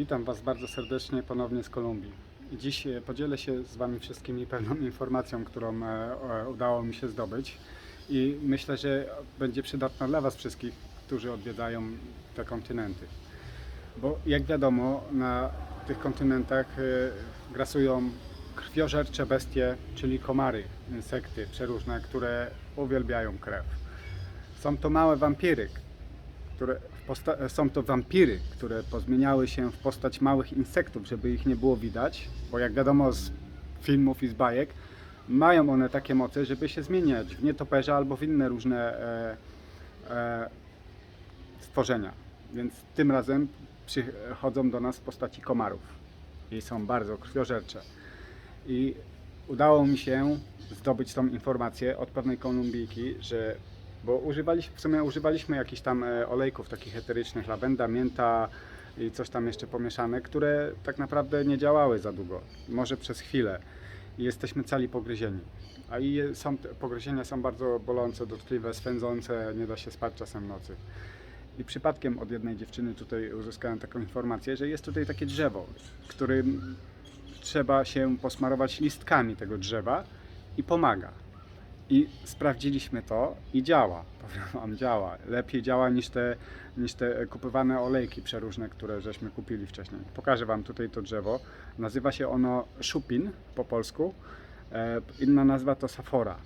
Witam Was bardzo serdecznie ponownie z Kolumbii. Dziś e, podzielę się z Wami wszystkimi pewną informacją, którą e, udało mi się zdobyć i myślę, że będzie przydatna dla Was wszystkich, którzy odwiedzają te kontynenty. Bo jak wiadomo, na tych kontynentach e, grasują krwiożercze bestie, czyli komary, insekty przeróżne, które uwielbiają krew. Są to małe wampiry, które są to wampiry, które pozmieniały się w postać małych insektów, żeby ich nie było widać, bo jak wiadomo z filmów i z bajek, mają one takie moce, żeby się zmieniać w nietoperze albo w inne różne e, e, stworzenia. Więc tym razem przychodzą do nas w postaci komarów i są bardzo krwiożercze. I udało mi się zdobyć tą informację od pewnej Kolumbijki, że bo używaliśmy, w sumie używaliśmy jakichś tam e, olejków takich eterycznych, lawenda, mięta i coś tam jeszcze pomieszane, które tak naprawdę nie działały za długo, może przez chwilę i jesteśmy cali pogryzieni. A i są, pogryzienia są bardzo bolące, dotkliwe, swędzące, nie da się spać czasem nocy. I przypadkiem od jednej dziewczyny tutaj uzyskałem taką informację, że jest tutaj takie drzewo, którym trzeba się posmarować listkami tego drzewa i pomaga. I sprawdziliśmy to i działa. Powiem Wam, działa. Lepiej działa niż te, niż te kupowane olejki przeróżne, które żeśmy kupili wcześniej. Pokażę Wam tutaj to drzewo. Nazywa się ono szupin po polsku. E, Inna nazwa to safora.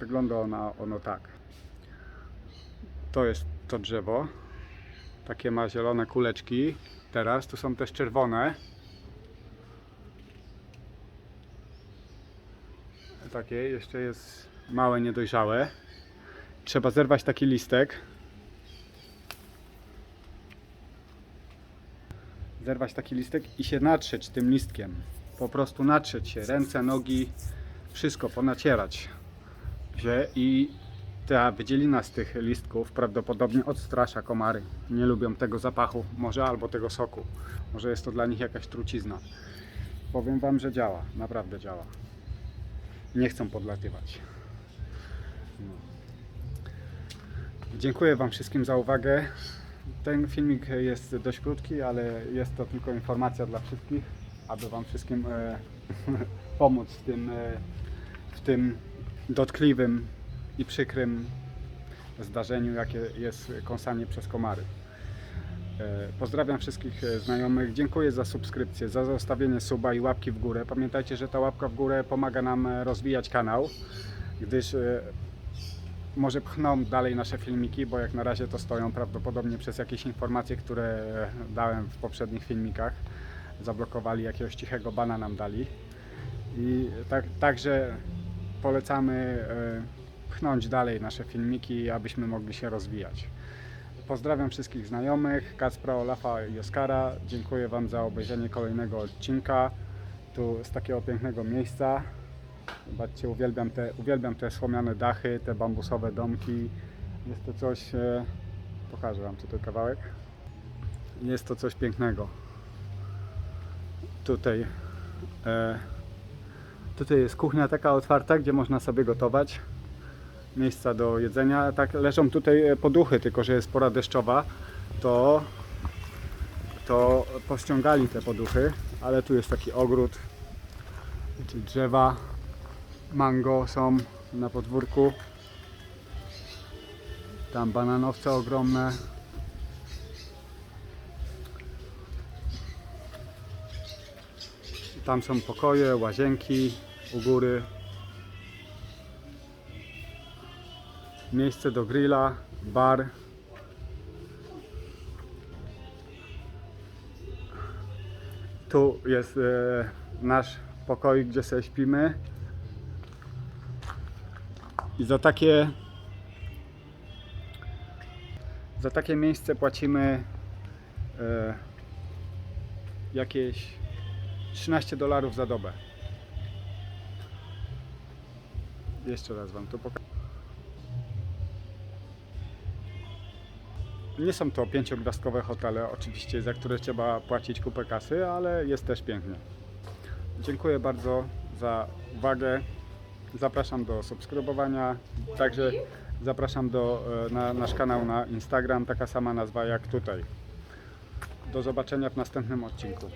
Wygląda ono, ono tak. To jest to drzewo. Takie ma zielone kuleczki. Teraz tu są też czerwone. Takie jeszcze jest małe, niedojrzałe. Trzeba zerwać taki listek. Zerwać taki listek i się natrzeć tym listkiem. Po prostu natrzeć się. Ręce, nogi, wszystko ponacierać i ta wydzielina z tych listków prawdopodobnie odstrasza komary. Nie lubią tego zapachu, może albo tego soku. Może jest to dla nich jakaś trucizna. Powiem Wam, że działa, naprawdę działa. Nie chcą podlatywać. Dziękuję Wam wszystkim za uwagę. Ten filmik jest dość krótki, ale jest to tylko informacja dla wszystkich, aby Wam wszystkim e, pomóc w tym, e, w tym dotkliwym i przykrym zdarzeniu, jakie jest kąsanie przez komary. E, Pozdrawiam wszystkich e, znajomych. Dziękuję za subskrypcję, za zostawienie suba i łapki w górę. Pamiętajcie, że ta łapka w górę pomaga nam e, rozwijać kanał, gdyż może pchną dalej nasze filmiki, bo jak na razie to stoją prawdopodobnie przez jakieś informacje, które dałem w poprzednich filmikach. Zablokowali jakiegoś cichego bana nam dali. I tak, także polecamy e, pchnąć dalej nasze filmiki, abyśmy mogli się rozwijać. Pozdrawiam wszystkich znajomych, Kacpra, Olafa i Oskara. Dziękuję Wam za obejrzenie kolejnego odcinka. Tu z takiego pięknego miejsca. Zobaczcie, uwielbiam te, uwielbiam te słomiane dachy, te bambusowe domki. Jest to coś, e, pokażę Wam tutaj kawałek. Jest to coś pięknego. Tutaj, e, tutaj jest kuchnia taka otwarta, gdzie można sobie gotować miejsca do jedzenia. Tak leżą tutaj e, poduchy, tylko że jest pora deszczowa, to, to pościągali te poduchy, ale tu jest taki ogród, czyli drzewa, mango są na podwórku. Tam bananowce ogromne. Tam są pokoje, łazienki u góry. miejsce do grilla, bar. Tu jest e, nasz pokój, gdzie sobie śpimy. I za takie za takie miejsce płacimy e, jakieś 13 dolarów za dobę. Jeszcze raz Wam to pokażę. Nie są to pięciogwiazdkowe hotele, oczywiście, za które trzeba płacić kupę kasy, ale jest też pięknie. Dziękuję bardzo za uwagę. Zapraszam do subskrybowania. Także zapraszam do, e, na nasz kanał na Instagram, taka sama nazwa jak tutaj. Do zobaczenia w następnym odcinku.